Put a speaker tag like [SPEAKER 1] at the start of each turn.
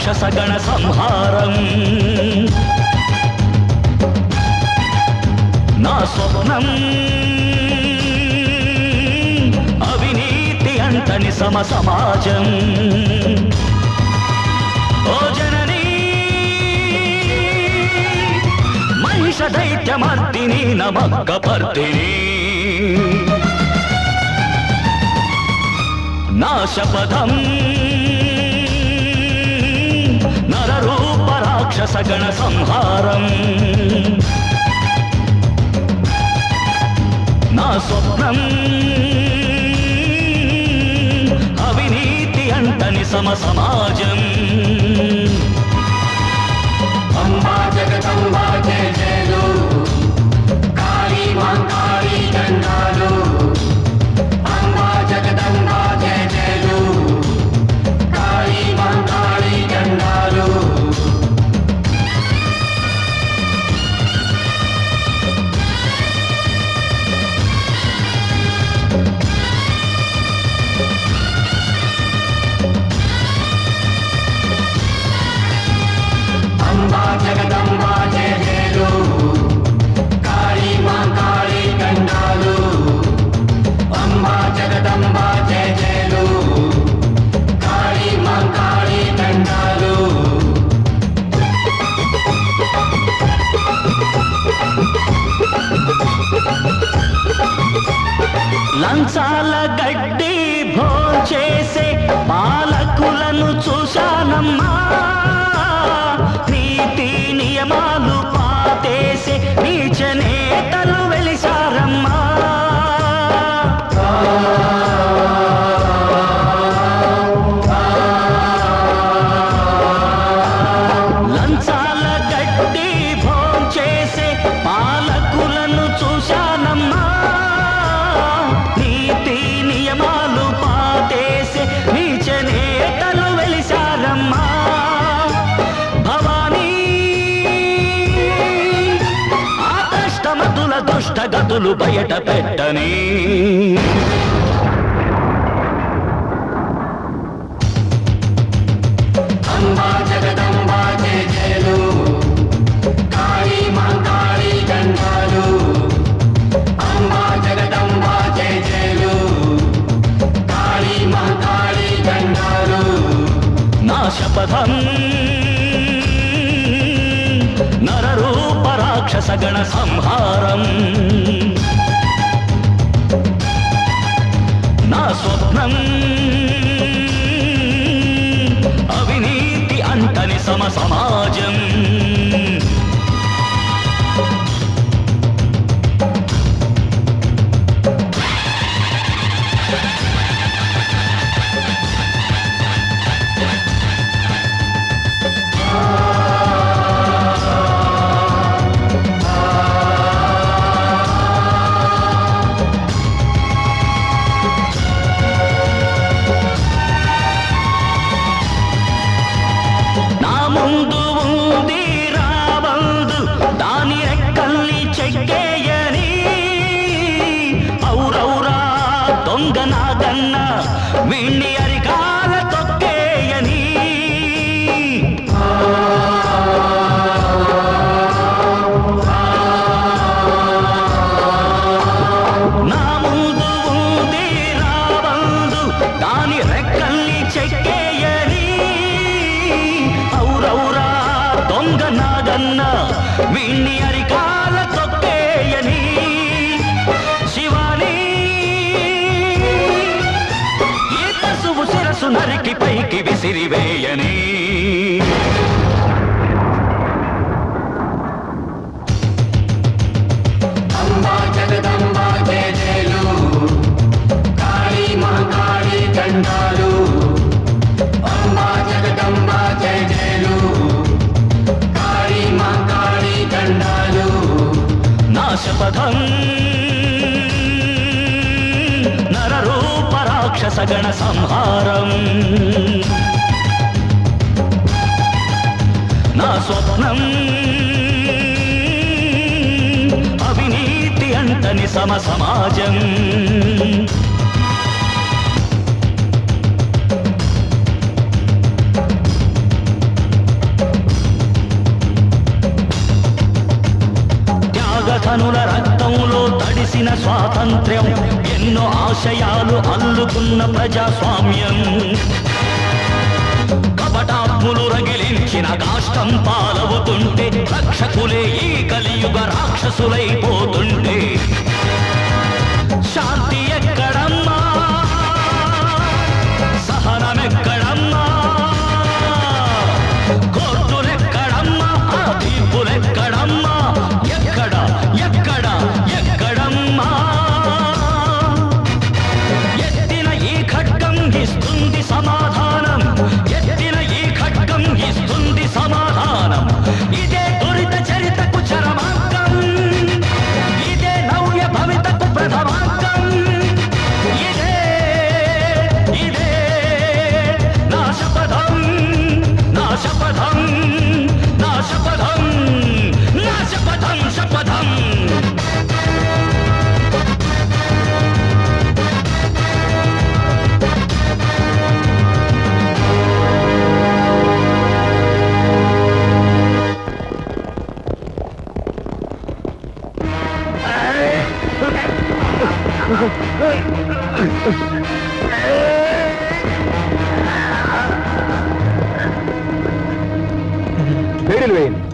[SPEAKER 1] రాక్షసగణ సంహారం. నా స్వప్నం అవినీతి అంటని సమ సమాజం. ఓ జననీ మహిష దైత్యమర్దిని నమక్కపర్దిని నా శపథం రాక్షసగణ సంహారం. నా స్వప్నం అవినీతి అంటని సమ సమాజం. లంచాల గడ్డి భోంచేసే పాలకులను చూశానమ్మా. నీతి నియమాలు పాతేసే నీచ
[SPEAKER 2] కాళీ మాంకాళీ దండాలు
[SPEAKER 1] నా శపథం నరరూప రాక్షసగణ సంహారం. వీణ్ణి అరికాల తొక్కేయని. నా ముందు ఉంది రాబందు దాని రెక్కల్ని చెక్కేయని. ఔరౌరా దొంగ నాగన్న వీణ్ణి అరికాల పైకి విసిరివేయని
[SPEAKER 2] అంబా జగదంబా జయ జయలు కాళీ మాంకాళీ దండాలు. అంబా కాళీ
[SPEAKER 1] సగణ సంహారం. నా స్వప్నం అవినీతి అంటని సమ సమాజం. త్యాగధనుల రక్త తడిసిన స్వాతంత్ర్యం. ఎన్నో ఆశయాలు అల్లుకున్న ప్రజాస్వామ్యం. కపటాత్ములు రగిలించిన కాష్టం పాలవుతుంటే రక్షకులే ఈ కలియుగ రాక్షసులైపోతుంటే. శాంతి ఎక్కడమ్మా? సహనమెక్కడమ్మా?
[SPEAKER 3] వేడిలు వేయండి.